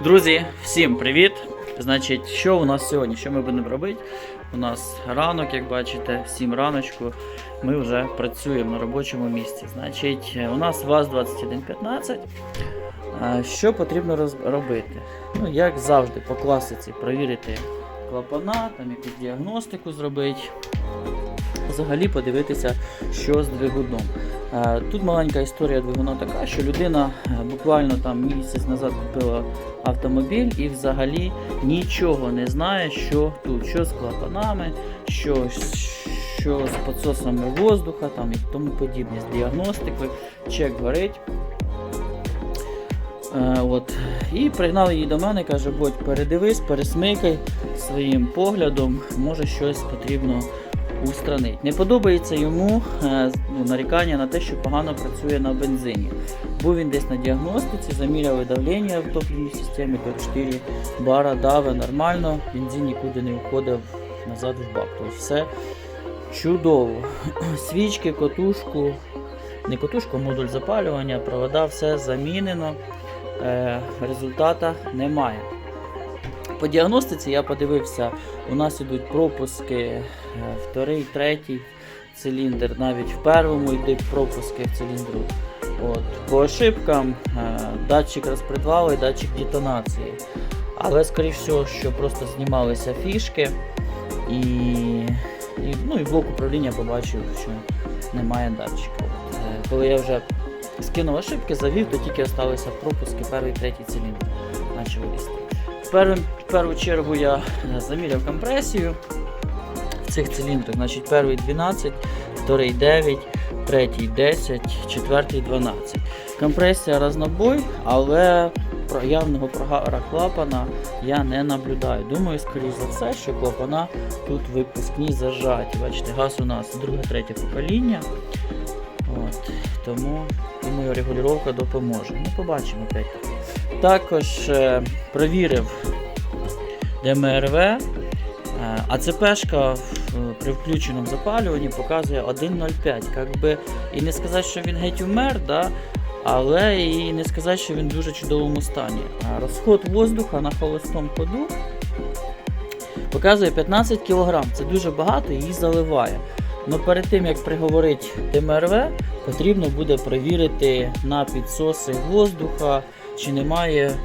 Друзі, всім привіт! Значить, що у нас сьогодні? Що ми будемо робити? У нас ранок, як бачите, 7 раночку. Ми вже працюємо на робочому місці. Значить, у нас ВАЗ-2115. А, Що потрібно робити? Ну, як завжди, по класиці провірити клапана, там якусь діагностику зробити. Взагалі подивитися, що з двигуном. Е, Тут маленька історія двигуна така, що людина е, буквально там місяць назад купила автомобіль і взагалі нічого не знає, що тут, що з клапанами, що, що з підсосами воздуха там, і тому подібне, з діагностикою, чек горить. Е, от. І пригнав її до мене, каже, будь передивись, пересмикай своїм поглядом, може щось потрібно устранити. Не подобається йому е, ну, нарікання на те, що погано працює на бензині. Був він десь на діагностиці, заміряли давлення в топливній системі, то 4 бара дави нормально, бензин нікуди не входив назад в бак. Тобто все чудово. Свічки, котушку, не котушку, модуль запалювання, провода, все замінено. Е, результата немає. По діагностиці я подивився, у нас ідуть пропуски е, вторий, третій циліндр, навіть в першому йдуть пропуски в циліндру. От. По ошибкам е, датчик розпредвалу і датчик детонації. Але, скоріш всього, що просто знімалися фішки і, і, ну, і блок управління побачив, що немає датчика. Е, Коли я вже скинув ошибки, завів, то тільки залишилися пропуски перший, третій циліндр. Почав лізти. В, першу, чергу я е, заміряв компресію цих циліндрах. Значить, перший 12, вторий 9, третій 10, четвертий 12. Компресія разнобой, але явного прогара клапана я не наблюдаю. Думаю, скоріш за все, що клапана тут випускні зажаті. Бачите, газ у нас друге, третє покоління. От, тому думаю, регулювання допоможе. Ну, побачимо опять. Також е, провірив ДМРВ. Е, АЦПшка в- при включеному запалюванні показує 1.05. Как би, і не сказати, що він геть умер, да? але і не сказати, що він в дуже чудовому стані. А розход воздуха на холостому ходу показує 15 кг. Це дуже багато і заливає. Но перед тим як приговорити ДМРВ, потрібно буде перевірити на підсоси воздуха, чи немає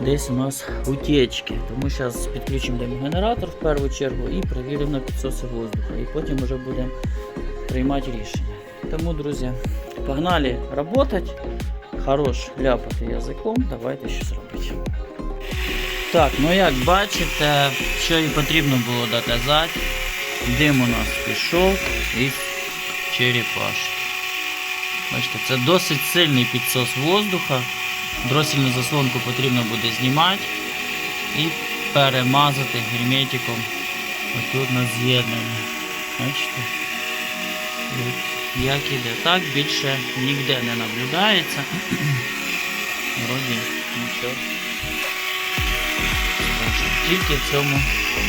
десь у нас утечки. Тому зараз підключимо демогенератор в першу чергу і перевіримо на підсоси воздуха. І потім вже будемо приймати рішення. Тому, друзі, погнали працювати. Хорош ляпати язиком, давайте щось робити. Так, ну як бачите, що і потрібно було доказати. Дим у нас пішов із черепашки. Бачите, це досить сильний підсос воздуха. Дросільну заслонку потрібно буде знімати і перемазати герметиком отут на з'єднання. Бачите? Як іде. Так більше ніде не наблюдається. Вроді нічого. Тільки в цьому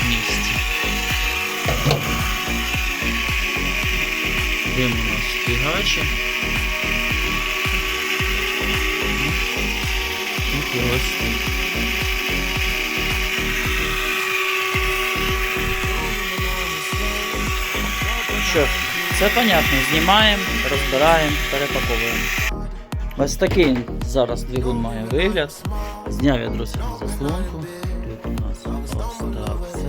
місці. Дим у нас фігаче. Тільки ось тут. Що ж, все понятно. Знімаємо, розбираємо, перепаковуємо. Ось такий зараз двигун має вигляд. Зняв я дросільну заслонку. Тут у нас ось так все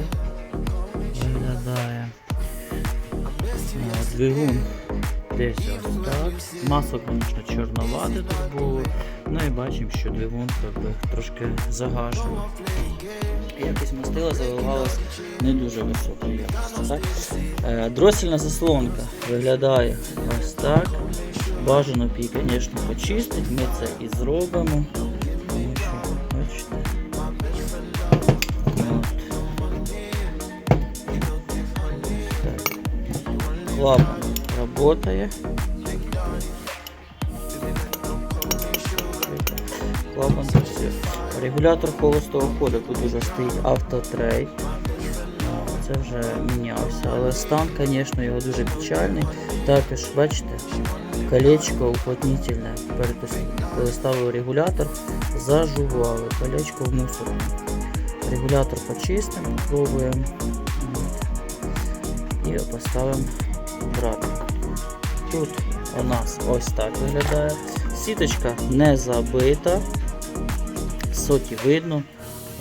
виглядає. Двигун десь ось так. Масло, звісно, чорновате тут було. Ну і бачимо, що двигун трошки загашений. Якось мастила заливалась не дуже високою. Е, Дросільна заслонка виглядає ось так. Бажано б її, звісно, почистити. Ми це і зробимо. Клапан работає. Клапан. Регулятор холостого ходу тут уже стоїть автотрей. Це вже мінявся, але стан, звісно, його дуже печальний. Також, бачите, колечко уплотнительне коли ставив регулятор, зажували колечко в мусор. Регулятор почистимо, пробуємо і поставимо обратно. Тут у нас ось так виглядає. Сіточка не забита, соті видно,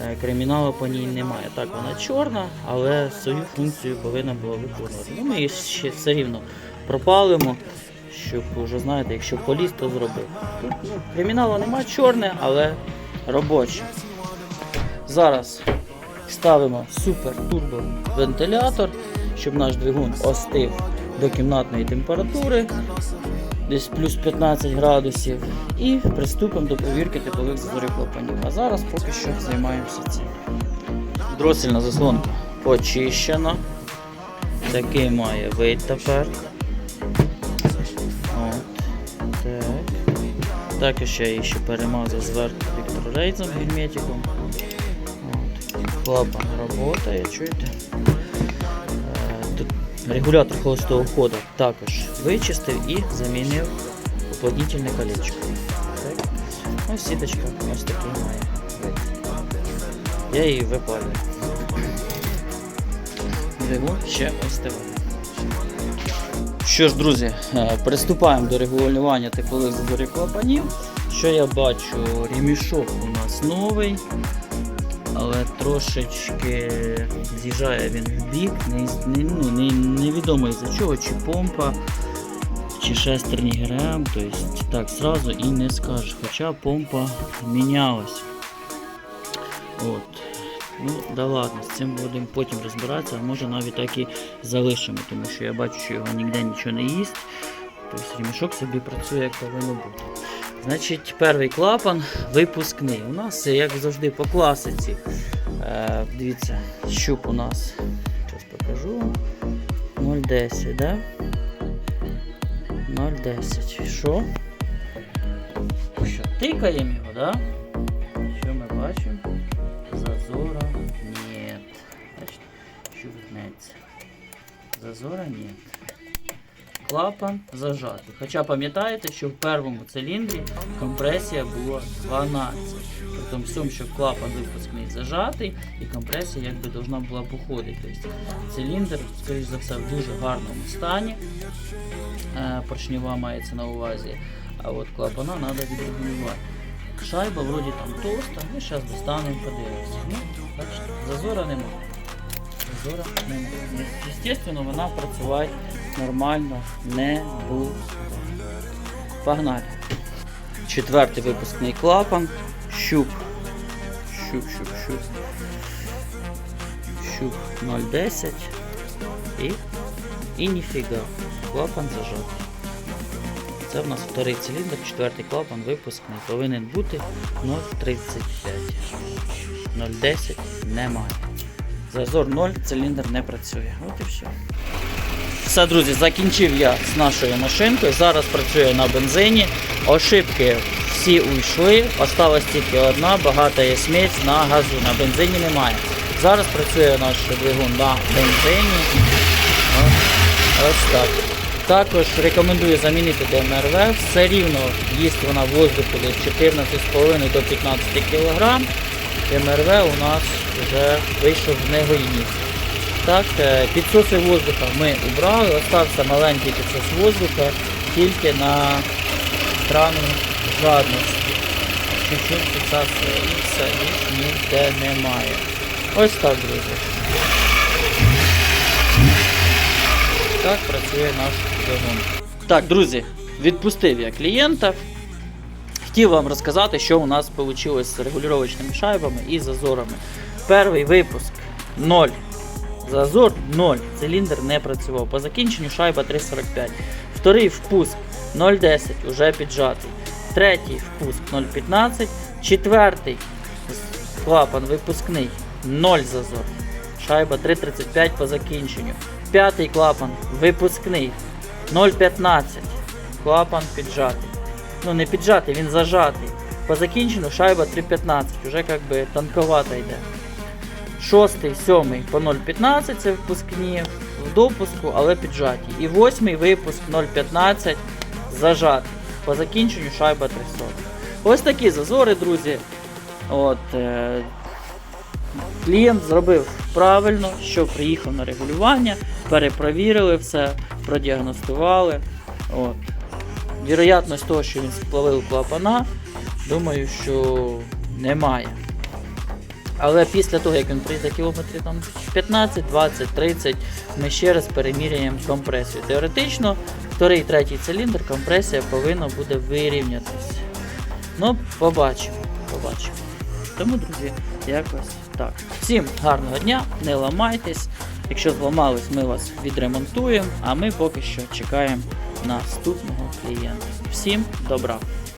е, криміналу по ній немає. Так, вона чорна, але свою функцію повинна була виконувати. Ну, ми її ще все рівно пропалимо, щоб вже знаєте, якщо поліз, то зробив. Тут ну, немає чорне, але робоче. Зараз ставимо супер турбо вентилятор, щоб наш двигун остив до кімнатної температури, десь плюс 15 градусів, і приступимо до перевірки теплових зазорів клапанів. А зараз поки що займаємося цим. Дросільна заслонка почищена. Такий має вид тепер. От. Так. Також я її ще перемазав зверху вікторрейзом герметиком. От. Клапан працює, чуєте? Регулятор холостого ходу також вичистив і замінив уплотнительне колечко. Ось сіточка ось такий має. Я її випалюю. Двигун ще остиває. Що ж, друзі, е, приступаємо до регулювання теплових зазорів клапанів. Що я бачу, ремішок у нас новий, але трошечки з'їжджає він в бік, не, ну, не, невідомо із-за чого, чи помпа, чи шестерні ГРМ, тобто так зразу і не скажеш, хоча помпа мінялась. От. Ну, да ладно, з цим будемо потім розбиратися, а може навіть так і залишимо, тому що я бачу, що його ніде нічого не їсть. Тобто ремішок собі працює як повинно бути. Значить, перший клапан випускний. У нас, як завжди, по класиці. Е, дивіться, щуп у нас. Зараз покажу. 0,10, да? 0,10. Що? Що, тикаємо його, да? Що ми бачимо? Зазора нет. Значит, щуп гнеться. Зазора нет. Клапан зажатий. Хоча пам'ятаєте, що в першому циліндрі компресія була 12. При тому всьому, що клапан випускний зажатий і компресія якби должна була походити. Тобто циліндр, скоріш за все, в дуже гарному стані. Е, Поршнева мається на увазі. А от клапана треба відрегулювати. Шайба вроді там товста, ми зараз достанемо подивимося. Ну, бачите, зазора немає. Немає. Естественно, вона працювати нормально не буде. Погнали. Четвертий випускний клапан. Щуп. Щуп, щуп, щуп. Щуп 0,10. І, і ніфіга. Клапан зажатий. Це в нас вторий циліндр, четвертий клапан, випускний. Повинен бути 0,35. 0,10 немає. Зазор 0, циліндр не працює. От і все. Все, друзі, закінчив я з нашою машинкою. Зараз працює на бензині. Ошибки всі уйшли. Осталась тільки одна, багата є сміть на газу. На бензині немає. Зараз працює наш двигун на бензині. Ось так. Також рекомендую замінити ДМРВ. Все рівно їсть вона воздуху десь 14,5 до 15 кг. ДМРВ у нас вже вийшов в негодність. Так, е, підсоси воздуха ми убрали, остався маленький підсос воздуха тільки на крану жадності. Чуть-чуть підсасує і все, більш ніде немає. Ось так, друзі. Так працює наш двигун. Так, друзі, відпустив я клієнта. Хотів вам розказати, що у нас вийшло з регулювачними шайбами і зазорами. Перший випуск 0. Зазор 0. Циліндр не працював. По закінченню шайба 3,45. Вторий впуск 0,10 уже піджатий. Третій впуск 0,15. Четвертий клапан випускний 0 зазор. Шайба 3,35 по закінченню. П'ятий клапан випускний 0,15. Клапан піджатий. Ну не піджатий, він зажатий. По закінченню шайба 3,15. Уже як би танковата йде. Шостий, сьомий по 0,15 це випускні в допуску, але піджаті. І восьмий випуск 0,15 зажатий. По закінченню шайба 300. Ось такі зазори, друзі. От, е, клієнт зробив правильно, що приїхав на регулювання, перепровірили все, продіагностували. От. Вірогятність того, що він сплавив клапана, думаю, що немає. Але після того, як він прийде кілометрів там 15, 20, 30, ми ще раз переміряємо компресію. Теоретично, вторий, третій циліндр компресія повинна буде вирівнятися. Ну, побачимо. побачимо. Тому, друзі, якось так. Всім гарного дня, не ламайтесь. Якщо зламались, ми вас відремонтуємо, а ми поки що чекаємо наступного клієнта. Всім добра!